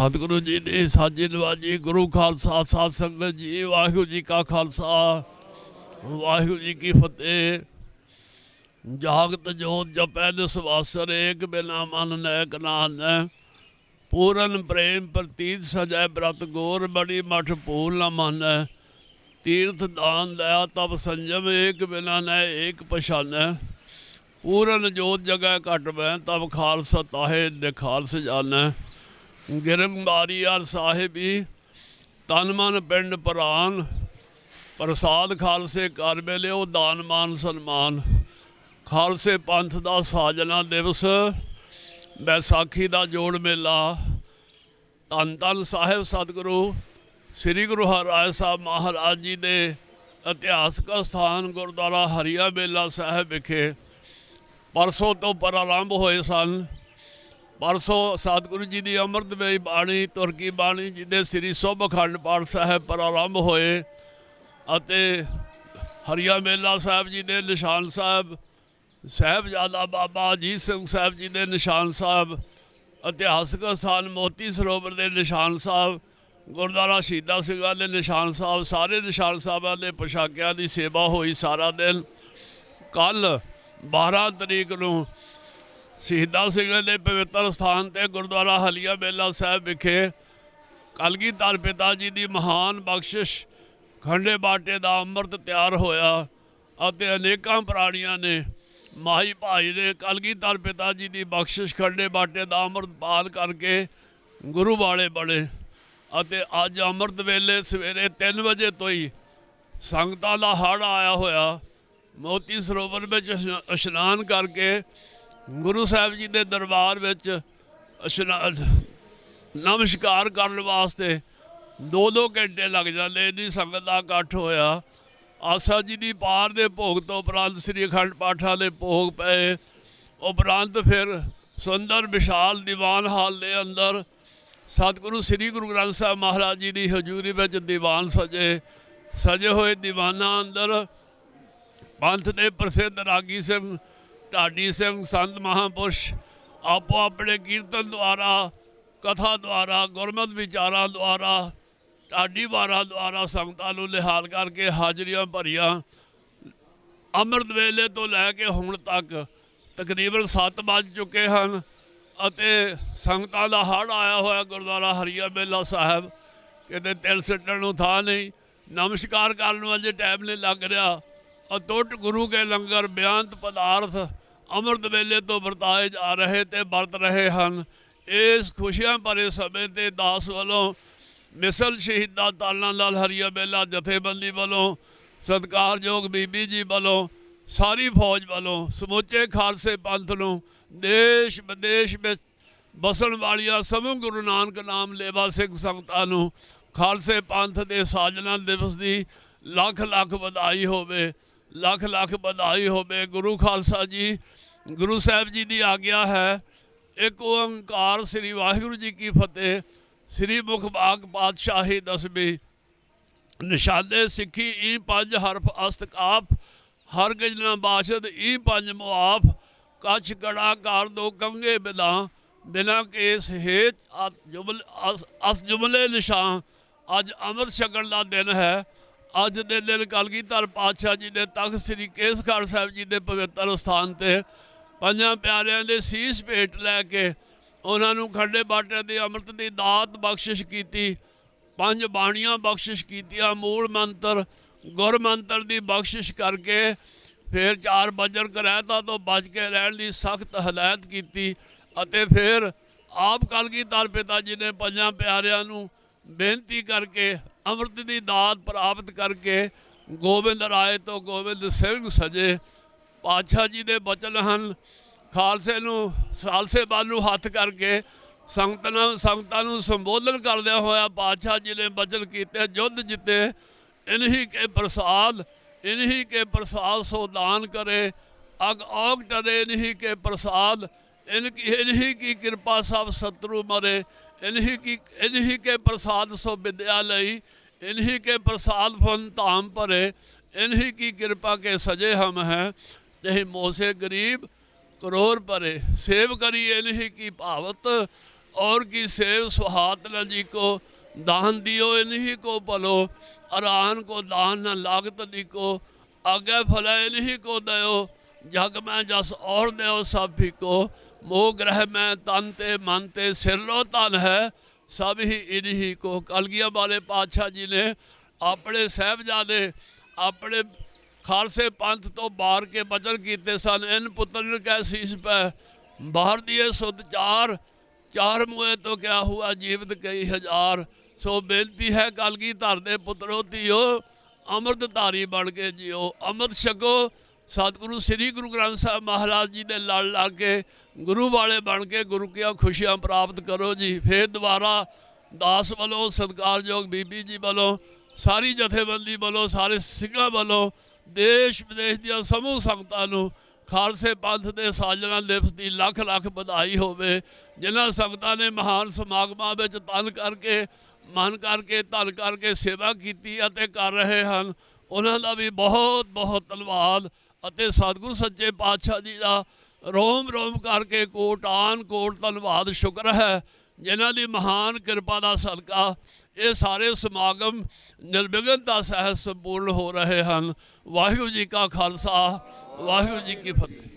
ਸਤਿਗੁਰੂ ਜੀ ਦੇ ਸਾਜੇ ਨਵਾਜੀ ਗੁਰੂ ਖਾਲਸਾ ਸਾਧ ਸੰਗਤ ਜੀ, ਵਾਹਿਗੁਰੂ ਜੀ ਕਾ ਖਾਲਸਾ, ਵਾਹਿਗੁਰੂ ਜੀ ਕੀ ਫਤਿਹ। ਜਾਗਤ ਜੋਤ ਜਪੈ ਨਿਸਵਾਸਰ ਏਕ ਬਿਨਾ ਮਨ ਨੈਕ ਨਾਨ ਪੂਰਨ ਪ੍ਰੇਮ ਪ੍ਰਤੀਤ ਸਜੈ ਬ੍ਰਤ ਗੋਰ, ਬੜੀ ਮਠ ਭੂਲ ਨ ਮੰਨੈ। ਤੀਰਥ ਦਾਨ ਦਇਆ ਤਬ ਸੰਜਮ ਏਕ ਬਿਨਾ ਨੈ ਏਕ ਪਛਾਨੈ। ਪੂਰਨ ਜੋਤ ਜਗੈ ਘਟ ਬੈ ਤਬ ਖਾਲਸਾ ਤਾਹੇ ਨਿਖਾਲਸ ਜਾਣੈ। ਗਿਰੰਬਾਰੀ ਆਰ ਸਾਹਿਬੀ ਤਨ ਮਨ ਪਿੰਡ ਪ੍ਰਾਨ, ਪ੍ਰਸਾਦ ਖਾਲਸੇ ਕਰ ਮਿਲਿਓ, ਦਾਨ ਮਾਨ ਸਨਮਾਨ। ਖਾਲਸੇ ਪੰਥ ਦਾ ਸਾਜਨਾ ਦਿਵਸ ਬੈਸਾਖੀ ਦਾ ਜੋੜ ਮੇਲਾ। ਧੰਨ ਧੰਨ ਸਾਹਿਬ ਸਤਿਗੁਰੂ, ਸ੍ਰੀ ਗੁਰੂ ਹਰਿਰਾਏ ਸਾਹਿਬ ਮਹਾਰਾਜ ਜੀ ਦੇ ਇਤਿਹਾਸਕ ਸਥਾਨ ਗੁਰਦੁਆਰਾ ਹਰੀਆ ਬੇਲਾ ਸਾਹਿਬ ਵਿਖੇ ਪਰਸੋਂ ਤੋਂ ਪ੍ਰਾਰੰਭ ਹੋਏ ਸਨ। ਪਰਸੋਂ ਸਤਿਗੁਰੂ ਜੀ ਦੀ ਅੰਮ੍ਰਿਤਮਈ ਬਾਣੀ, ਤੁਰਕੀ ਬਾਣੀ ਜਿਹਦੇ ਸ੍ਰੀ ਸੁਭ ਅਖੰਡ ਪਾਠ ਸਾਹਿਬ ਪ੍ਰਾਰੰਭ ਹੋਏ ਅਤੇ ਹਰੀਆ ਮੇਲਾ ਸਾਹਿਬ ਜੀ ਦੇ ਨਿਸ਼ਾਨ ਸਾਹਿਬ, ਸਾਹਿਬਜ਼ਾਦਾ ਬਾਬਾ ਅਜੀਤ ਸਿੰਘ ਸਾਹਿਬ ਜੀ ਦੇ ਨਿਸ਼ਾਨ ਸਾਹਿਬ, ਇਤਿਹਾਸਕ ਸਥਾਨ ਮੋਤੀ ਸਰੋਵਰ ਦੇ ਨਿਸ਼ਾਨ ਸਾਹਿਬ, ਗੁਰਦੁਆਰਾ ਸ਼ਹੀਦਾਂ ਸਿੰਘਾਂ ਦੇ ਨਿਸ਼ਾਨ ਸਾਹਿਬ, ਸਾਰੇ ਨਿਸ਼ਾਨ ਸਾਹਿਬਾਂ ਦੇ ਪੋਸ਼ਾਕਿਆਂ ਦੀ ਸੇਵਾ ਹੋਈ ਸਾਰਾ ਦਿਨ। ਕੱਲ 12 ਤਰੀਕ ਨੂੰ ਸ਼ਹੀਦਾਂ ਸਿੰਘਾਂ ਦੇ ਪਵਿੱਤਰ ਸਥਾਨ ਤੇ ਗੁਰਦੁਆਰਾ ਹਲੀਆ ਬੇਲਾ ਸਾਹਿਬ ਵਿਖੇ ਕਲਗੀਧਰ ਪਿਤਾ ਜੀ ਦੀ ਮਹਾਨ ਬਖਸ਼ਿਸ਼, ਖੰਡੇ ਬਾਟੇ ਦਾ ਅੰਮ੍ਰਿਤ ਤਿਆਰ ਹੋਇਆ ਅਤੇ ਅਨੇਕਾਂ ਪ੍ਰਾਣੀਆਂ ਨੇ ਮਾਈ ਭਾਈ ਨੇ ਕਲਗੀਧਰ ਪਿਤਾ ਜੀ ਦੀ ਬਖਸ਼ਿਸ਼, ਖੰਡੇ ਬਾਟੇ ਦਾ ਅੰਮ੍ਰਿਤ ਪਾਲ ਕਰਕੇ ਗੁਰੂ ਵਾਲੇ ਬਣੇ ਅਤੇ ਅੱਜ ਅੰਮ੍ਰਿਤ ਵੇਲੇ ਸਵੇਰੇ 3 ਵਜੇ ਤੋਂ ਹੀ ਸੰਗਤਾਂ ਦਾ ਹੜ ਆਇਆ ਹੋਇਆ। ਮੋਤੀ ਸਰੋਵਰ ਵਿੱਚ ਇਸ਼- ਇਸ਼ਨਾਨ ਕਰਕੇ ਗੁਰੂ ਸਾਹਿਬ ਜੀ ਦੇ ਦਰਬਾਰ ਵਿੱਚ ਨਮਸਕਾਰ ਕਰਨ ਵਾਸਤੇ ਦੋ ਦੋ ਘੰਟੇ ਲੱਗ ਜਾਂਦੇ, ਇੰਨੀ ਸੰਗਤ ਦਾ ਇਕੱਠ ਹੋਇਆ। ਆਸਾ ਜੀ ਦੀ ਪਾਰ ਦੇ ਭੋਗ ਤੋਂ ਉਪਰੰਤ ਸ੍ਰੀ ਅਖੰਡ ਪਾਠਾਂ ਦੇ ਭੋਗ ਪਏ। ਉਪਰੰਤ ਫਿਰ ਸੁੰਦਰ ਵਿਸ਼ਾਲ ਦੀਵਾਨ ਹਾਲ ਦੇ ਅੰਦਰ ਸਤਿਗੁਰੂ ਸ੍ਰੀ ਗੁਰੂ ਗ੍ਰੰਥ ਸਾਹਿਬ ਮਹਾਰਾਜ ਜੀ ਦੀ ਹਜ਼ੂਰੀ ਵਿੱਚ ਦੀਵਾਨ ਸਜੇ। ਸਜੇ ਹੋਏ ਦੀਵਾਨਾਂ ਅੰਦਰ ਪੰਥ ਦੇ ਪ੍ਰਸਿੱਧ ਰਾਗੀ ਸਿੰਘ ਢਾਡੀ ਸਿੰਘ ਸੰਤ ਮਹਾਪੁਰਸ਼ ਆਪੋ ਆਪਣੇ ਕੀਰਤਨ ਦੁਆਰਾ, ਕਥਾ ਦੁਆਰਾ, ਗੁਰਮਤਿ ਵਿਚਾਰਾਂ ਦੁਆਰਾ, ਢਾਡੀ ਵਾਰਾਂ ਦੁਆਰਾ ਸੰਗਤਾਂ ਨੂੰ ਨਿਹਾਲ ਕਰਕੇ ਹਾਜ਼ਰੀਆਂ ਭਰੀਆਂ। ਅੰਮ੍ਰਿਤ ਵੇਲੇ ਤੋਂ ਲੈ ਕੇ ਹੁਣ ਤੱਕ ਤਕਰੀਬਨ 7 ਵੱਜ ਚੁੱਕੇ ਹਨ ਅਤੇ ਸੰਗਤਾਂ ਦਾ ਹੜ ਆਇਆ ਹੋਇਆ ਗੁਰਦੁਆਰਾ ਹਰੀਆ ਮੇਲਾ ਸਾਹਿਬ। ਕਿਤੇ ਤਿਲ ਸਿੱਟਣ ਨੂੰ ਥਾਂ ਨਹੀਂ। ਨਮਸਕਾਰ ਕਰਨ ਨੂੰ ਅਜੇ ਟਾਈਮ ਨਹੀਂ ਲੱਗ ਰਿਹਾ। ਅਟੁੱਟ ਗੁਰੂ ਕੇ ਲੰਗਰ ਬਿਆੰਤ ਪਦਾਰਥ ਅੰਮ੍ਰਿਤ ਵੇਲੇ ਤੋਂ ਵਰਤਾਏ ਜਾ ਰਹੇ ਤੇ ਵਰਤ ਰਹੇ ਹਨ। ਇਸ ਖੁਸ਼ੀਆਂ ਭਰੇ ਸਮੇਂ ਤੇ ਦਾਸ ਵੱਲੋਂ ਮਿਸਲ ਸ਼ਹੀਦਾਂ ਤਾਲਾਂ ਲਾਲ ਹਰੀਆ ਮੇਲਾ ਜਥੇਬੰਦੀ ਵੱਲੋਂ, ਸਤਿਕਾਰਯੋਗ ਬੀਬੀ ਜੀ ਵੱਲੋਂ, ਸਾਰੀ ਫੌਜ ਵੱਲੋਂ, ਸਮੁੱਚੇ ਖਾਲਸੇ ਪੰਥ ਨੂੰ, ਦੇਸ਼ ਵਿਦੇਸ਼ ਵਿੱਚ ਬਸਣ ਵਾਲੀਆਂ ਸਮੂਹ ਗੁਰੂ ਨਾਨਕ ਨਾਮ ਲੇਵਾ ਸਿੰਘ ਸੰਗਤਾਂ ਨੂੰ ਖਾਲਸੇ ਪੰਥ ਦੇ ਸਾਜਨਾ ਦਿਵਸ ਦੀ ਲੱਖ ਲੱਖ ਵਧਾਈ ਹੋਵੇ। ਲੱਖ ਲੱਖ ਵਧਾਈ ਹੋਵੇ, ਗੁਰੂ ਖਾਲਸਾ ਜੀ, ਗੁਰੂ ਸਾਹਿਬ ਜੀ ਦੀ ਆਗਿਆ ਹੈ। ਇੱਕ ਓੰਕਾਰ ਸ੍ਰੀ ਵਾਹਿਗੁਰੂ ਜੀ ਕੀ ਫਤਿਹ, ਸ੍ਰੀ ਮੁਖ ਬਾਗ ਪਾਤਸ਼ਾਹੀ ਦਸਵੀਂ। ਨਿਸ਼ਾਨੇ ਸਿੱਖੀ, ਈ ਪੰਜ ਹਰਫ ਅਸਤਕਾਪ ਹਰ ਗਜਨਾ ਬਾਸ਼ਦ, ਈ ਪੰਜ ਮੁਆਫ। ਕੱਛ ਗੜਾ ਕਰ ਦੋ ਕੰਗੇ ਬਿਦਾ ਬਿਨਾ ਕੇਸ ਹੇਤ ਅਸ ਅਸ- ਅਸ ਜੁਮਲੇ ਨਿਸ਼ਾਨ। ਅੱਜ ਅੰਮ੍ਰਿਤ ਛਕਣ ਦਾ ਦਿਨ ਹੈ। ਅੱਜ ਦੇ ਦਿਨ ਕਲਗੀਧਰ ਪਾਤਸ਼ਾਹ ਜੀ ਨੇ ਤਖਤ ਸ੍ਰੀ ਕੇਸਗੜ੍ਹ ਸਾਹਿਬ ਜੀ ਦੇ ਪਵਿੱਤਰ ਸਥਾਨ ਤੇ ਪੰਜਾਂ ਪਿਆਰਿਆਂ ਦੇ ਸੀਸ ਭੇਟ ਲੈ ਕੇ ਉਹਨਾਂ ਨੂੰ ਖੰਡੇ ਬਾਟੇ ਦੇ ਅੰਮ੍ਰਿਤ ਦੀ ਦਾਤ ਬਖਸ਼ਿਸ਼ ਕੀਤੀ, ਪੰਜ ਬਾਣੀਆਂ ਬਖਸ਼ਿਸ਼ ਕੀਤੀਆਂ, ਮੂਲ ਮੰਤਰ, ਗੁਰ ਮੰਤਰ ਦੀ ਬਖਸ਼ਿਸ਼ ਕਰਕੇ ਫਿਰ ਚਾਰ ਬਜਰ ਕਰੈਤਾ ਤੋਂ ਬਚ ਕੇ ਰਹਿਣ ਦੀ ਸਖਤ ਹਦਾਇਤ ਕੀਤੀ ਅਤੇ ਫਿਰ ਆਪ ਕਲਗੀਧਰ ਪਿਤਾ ਜੀ ਨੇ ਪੰਜਾਂ ਪਿਆਰਿਆਂ ਨੂੰ ਬੇਨਤੀ ਕਰਕੇ ਅੰਮ੍ਰਿਤ ਦੀ ਦਾਤ ਪ੍ਰਾਪਤ ਕਰਕੇ ਗੋਬਿੰਦ ਰਾਏ ਤੋਂ ਗੋਬਿੰਦ ਸਿੰਘ ਸਜੇ ਪਾਤਸ਼ਾਹ ਜੀ ਦੇ ਬਚਨ ਹਨ। ਖਾਲਸੇ ਨੂੰ, ਖਾਲਸੇ ਵੱਲ ਨੂੰ ਹੱਥ ਕਰਕੇ ਸੰਗਤਾਂ ਨੂੰ ਸੰਗਤਾਂ ਨੂੰ ਸੰਬੋਧਨ ਕਰਦਿਆਂ ਹੋਇਆ ਪਾਤਸ਼ਾਹ ਜੀ ਨੇ ਬਚਨ ਕੀਤੇ, ਜੁੱਧ ਜਿੱਤੇ, ਇਨਹੀ ਕੇ ਪ੍ਰਸਾਦ, ਇਨਹੀ ਕੇ ਪ੍ਰਸਾਦ ਸੋ ਦਾਨ ਕਰੇ, ਅਗ ਔਗ ਟਰੇ, ਇਨਹੀ ਕੇ ਪ੍ਰਸਾਦ ਇਨਕੀ ਇਨਹੀ ਕੀ ਕਿਰਪਾ ਸਭ ਸਤਰੂ ਮਰੇ इन्हीं की इन्हीं के प्रसाद सो विद्यालय इन्हीं के प्रसाद फन ताम परे इन्हीं की कृपा के सजे हम हैं यही मोसे गरीब करोर परे सेव करी इन्हीं की पावत और की सेव सुहात न जी को दान दियो इन्हीं को पलो अरान को दान न लागत दी को आगे फले इन्हीं को दयो जग में जस और दयो सब भी को मोह ग्रह में तन ते मन ते सिरलो तन है सब ही इन्हीं को कलगिया वाले पातशाह जी ने अपने साहबजादे अपने ਖਾਲਸੇ ਪੰਥ ਤੋਂ ਬਾਹਰ ਕੇ ਬਚਨ ਕੀਤੇ ਸਨ ਇਨ ਪੁੱਤਰ ਕੈ ਸੀਸ ਪੈ ਬਾਹਰ ਦੀਏ ਸੁਧ ਚਾਰ ਚਾਰ ਮੂਏ ਤੋਂ ਕਿਆ ਹੁਆ ਜੀਵਤ ਕਈ ਹਜ਼ਾਰ ਸੋ ਬੇਨਤੀ ਹੈ ਕਲਗੀ ਧਰ ਦੇ ਪੁੱਤਰੋ ਧੀਓ ਅੰਮ੍ਰਿਤ ਧਾਰੀ ਬਣ ਕੇ ਜਿਓ ਅੰਮ੍ਰਿਤ ਛਕੋ ਸਤਿਗੁਰੂ ਸ੍ਰੀ ਗੁਰੂ ਗ੍ਰੰਥ ਸਾਹਿਬ ਮਹਾਰਾਜ ਜੀ ਦੇ ਲੜ ਲਾ ਕੇ ਗੁਰੂ ਵਾਲੇ ਬਣ ਕੇ ਗੁਰੂ ਕੀਆਂ ਖੁਸ਼ੀਆਂ ਪ੍ਰਾਪਤ ਕਰੋ ਜੀ। ਫੇਰ ਦੁਬਾਰਾ ਦਾਸ ਵੱਲੋਂ, ਸਤਿਕਾਰਯੋਗ ਬੀਬੀ ਜੀ ਵੱਲੋਂ, ਸਾਰੀ ਜਥੇਬੰਦੀ ਵੱਲੋਂ, ਸਾਰੇ ਸਿੰਘਾਂ ਵੱਲੋਂ, ਦੇਸ਼ ਵਿਦੇਸ਼ ਦੀਆਂ ਸਮੂਹ ਸੰਗਤਾਂ ਨੂੰ ਖਾਲਸੇ ਪੰਥ ਦੇ ਸਾਜਣਾ ਦਿਵਸ ਦੀ ਲੱਖ ਲੱਖ ਵਧਾਈ ਹੋਵੇ, ਜਿਨ੍ਹਾਂ ਸੰਗਤਾਂ ਨੇ ਮਹਾਨ ਸਮਾਗਮਾਂ ਵਿੱਚ ਤਨ ਕਰਕੇ, ਮਨ ਕਰਕੇ, ਧਨ ਕਰਕੇ ਸੇਵਾ ਕੀਤੀ ਅਤੇ ਕਰ ਰਹੇ ਹਨ। ਉਹਨਾਂ ਦਾ ਵੀ ਬਹੁਤ ਬਹੁਤ ਧੰਨਵਾਦ। ਅਤੇ ਸਤਿਗੁਰੂ ਸੱਚੇ ਪਾਤਸ਼ਾਹ ਜੀ ਦਾ ਰੋਮ ਰੋਮ ਕਰਕੇ ਕੋਟਾਨ ਕੋਟ ਧੰਨਵਾਦ, ਸ਼ੁਕਰ ਹੈ ਜਿਨ੍ਹਾਂ ਦੀ ਮਹਾਨ ਕਿਰਪਾ ਦਾ ਸਦਕਾ ਇਹ ਸਾਰੇ ਸਮਾਗਮ ਨਿਰਵਿਘਨਤਾ ਸਹਿਤ ਸੰਪੂਰਨ ਹੋ ਰਹੇ ਹਨ। ਵਾਹਿਗੁਰੂ ਜੀ ਕਾ ਖਾਲਸਾ, ਵਾਹਿਗੁਰੂ ਜੀ ਕੀ ਫਤਿਹ।